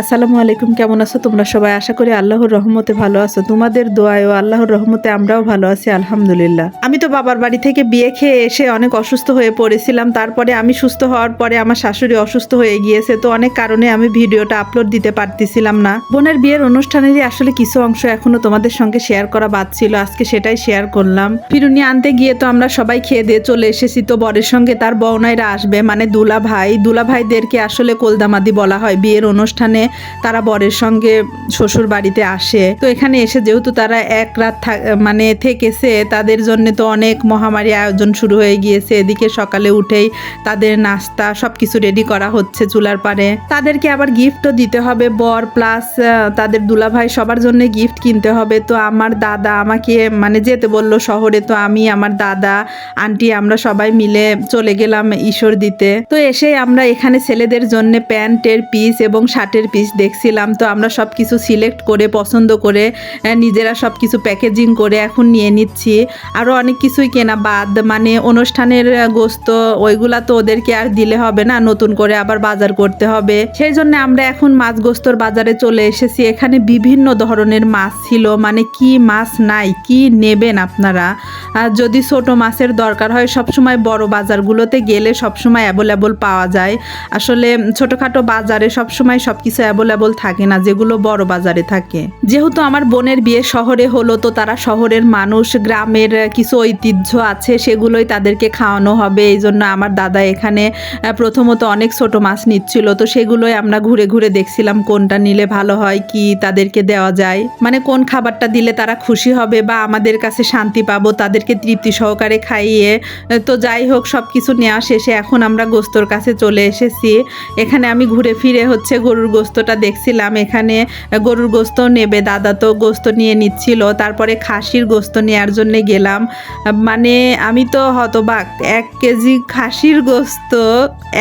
আসসালামু আলাইকুম, কেমন আছো তোমরা সবাই? আশা করি আল্লাহর রহমতে ভালো আছো। তোমাদের দোয়ায় ও আল্লাহর রহমতে আমরাও ভালো আছি, আলহামদুলিল্লাহ। আমি তো বাবার বাড়ি থেকে বিয়ে খেয়ে এসে অনেক অসুস্থ হয়ে পড়েছিলাম। তারপরে আমি সুস্থ হওয়ার পরে আমার শাশুড়ি অসুস্থ হয়ে গিয়েছে, তো অনেক কারণে আমি ভিডিওটা আপলোড দিতে পারতেছিলাম না। বোনের বিয়ের অনুষ্ঠানেরই আসলে কিছু অংশ এখনও তোমাদের সঙ্গে শেয়ার করা বাদ ছিল, আজকে সেটাই শেয়ার করলাম। ফিরুনি আনতে গিয়ে তো আমরা সবাই খেয়ে দিয়ে চলে এসেছি, তো বরের সঙ্গে তার বউনাইরা আসবে মানে দুলা ভাই দুলা ভাইদেরকে আসলে কোলদামাদি বলা হয় বিয়ের অনুষ্ঠানে। তারা বরের সঙ্গে শ্বশুর বাড়িতে আসে। তো এখানে এসে যেহেতু তারা এক রাত মানে থেকেছে, তাদের জন্য তো অনেক মহামারী আয়োজন শুরু হয়ে গিয়েছে। এদিকে সকালে উঠেই তাদের নাস্তা সবকিছু রেডি করা হচ্ছে চুলার পারে। তাদেরকে আবার গিফটও দিতে হবে, বর প্লাস তাদের দুলাভাই সবার জন্য গিফট কিনতে হবে। তো আমার দাদা আমাকে মানে যেতে বলল শহরে, তো আমি, আমার দাদা, আন্টি আমরা সবাই মিলে চলে গেলাম ঈশ্বর দিতে। তো এসে আমরা এখানে ছেলেদের জন্য প্যান্টের পিস এবং শার্টের পিস দেখছিলাম, তো আমরা সব কিছু সিলেক্ট করে, পছন্দ করে নিজেরা সব কিছু প্যাকেজিং করে এখন নিয়ে নিচ্ছি। আরও অনেক কিছুই কেনা বাদ মানে অনুষ্ঠানের গোস্ত, ওইগুলা তো ওদেরকে আর দিলে হবে না, নতুন করে আবার বাজার করতে হবে। সেই জন্য আমরা এখন মাছ গোস্তর বাজারে চলে এসেছি। এখানে বিভিন্ন ধরনের মাছ ছিল মানে কি মাছ নাই, কি নেবেন আপনারা? যদি ছোট মাছের দরকার হয়, সবসময় বড় বাজারগুলোতে গেলে সবসময় অ্যাভেলেবল পাওয়া যায়। আসলে ছোটোখাটো বাজারে সবসময় সব কিছু অ্যাভেলেবল থাকে না, যেগুলো বড় বাজারে থাকে। যেহেতু আমার বোনের বিয়ে শহরে হলো, তো তারা শহরের মানুষ, গ্রামের কিছু ঐতিহ্য আছে, সেগুলোই তাদেরকে খাওয়ানো হবে। এই জন্য আমার দাদা এখানে প্রথমত অনেক ছোট মাছ নিচ্ছিল, তো সেগুলোই আমরা ঘুরে ঘুরে দেখছিলাম, কোনটা নিলে ভালো হয়, কি তাদেরকে দেওয়া যায়। মানে কোন খাবারটা দিলে তারা খুশি হবে বা আমাদের কাছে শান্তি পাবো, তাদেরকে তৃপ্তি সহকারে খাইয়ে তো যাই হোক সব কিছু নেওয়া শেষে এখন আমরা গোস্তর কাছে চলে এসেছি। এখানে আমি ঘুরে ফিরে হচ্ছে গরুর গোস্তটা দেখছিলাম, এখানে গরুর গোস্ত নেবে, দাদা তো গোস্ত নিয়ে নিচ্ছিল, তারপরে খাসির গোস্ত নেওয়ার জন্য গেলাম। মানে আমি তো হতবাক, এক কেজি খাসির গোস্ত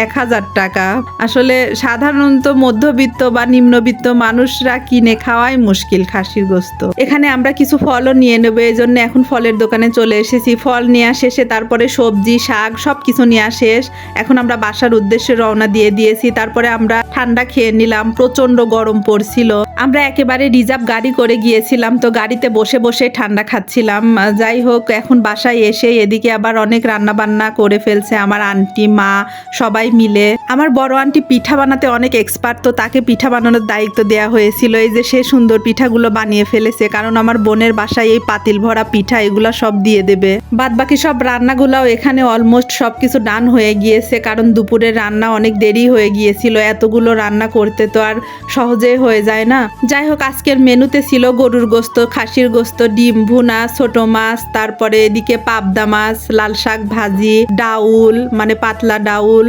এক হাজার টাকা। আসলে সাধারণত মধ্যবিত্ত বা নিম্নবিত্ত মানুষরা কিনে খাওয়াই মুশকিল খাসির গোস্ত। এখানে আমরা কিছু ফলও নিয়ে নেব, এই জন্য এখন ফলের দোকানে চলে এসেছি। ফল নেওয়া শেষে তারপরে সবজি, শাক সব কিছু নেওয়া শেষ। এখন আমরা বাসার উদ্দেশ্যে রওনা দিয়ে দিয়েছি, তারপরে আমরা ঠান্ডা খেয়ে নিলাম। প্রচণ্ড গরম পড়ছিল। আমরা একেবারে রিজার্ভ গাড়ি করে গিয়েছিলাম, তো গাড়িতে বসে বসে ঠান্ডা খাচ্ছিলাম। যাই হোক, এখন বাসায় এসে এদিকে আবার অনেক রান্না বান্না করে ফেলছে আমার আন্টি, মা, সবাই মিলে। আমার বড় আন্টি পিঠা বানাতে অনেক এক্সপার্ট তো তাকে পিঠা বানানোর দায়িত্ব দেওয়া হয়েছিল। এই যে সে সুন্দর পিঠাগুলো বানিয়ে ফেলেছে, কারণ আমার বোনের বাসায় এই পাতিল ভরা পিঠা এগুলা সব দিয়ে দেবে। বাদ বাকি সব রান্নাগুলাও এখানে অলমোস্ট সব কিছু ডান হয়ে গিয়েছে, কারণ দুপুরের রান্না অনেক দেরি হয়ে গিয়েছিল, এতগুলো রান্না করতে তো আর সহজে হয়ে যায় না। যাই হোক আজকের মেনুতে ছিল গরুর গোস্ত, খাসির গোস্ত, ডিম, ভুনা, ছোট মাছ, তারপরে এদিকে পাবদা মাছ, লাল শাক ভাজি, ডাউল মানে পাতলা ডাউল।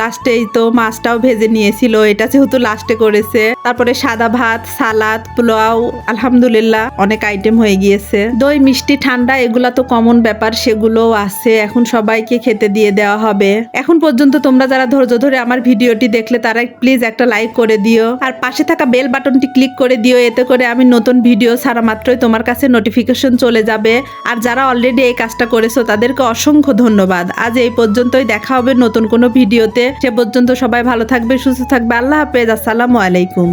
লাস্টেই তো মাছটাও ভেজে নিয়েছিল, এটা যেহেতু লাস্টে করেছে। তারপরে সাদা ভাত, সালাদ, পোলাও, আলহামদুলিল্লাহ অনেক আইটেম হয়ে গিয়েছে। দই, মিষ্টি, ঠান্ডা, এগুলা তো কমন ব্যাপার, সেগুলোও আছে। এখন সবাইকে খেতে দিয়ে দেওয়া হবে। এখন পর্যন্ত তোমরা যারা ধৈর্য ধরে আমার ভিডিওটি দেখলে, তারা প্লিজ একটা লাইক করে দিও। আর পাশে থাকা বেল বাটনটি ক্লিক করে দিও, এতে করে আমি নতুন ভিডিও ছাড়া মাত্রই তোমার কাছে নোটিফিকেশন চলে যাবে। আর যারা অলরেডি এই কাজটা করেছ, তাদেরকে অসংখ্য ধন্যবাদ। আজ এই পর্যন্তই, দেখা হবে নতুন কোনো ভিডিওতে। সে পর্যন্ত সবাই ভালো থাকবে, সুস্থ থাকবে। আল্লাহ হাফেজ, আসসালামু আলাইকুম।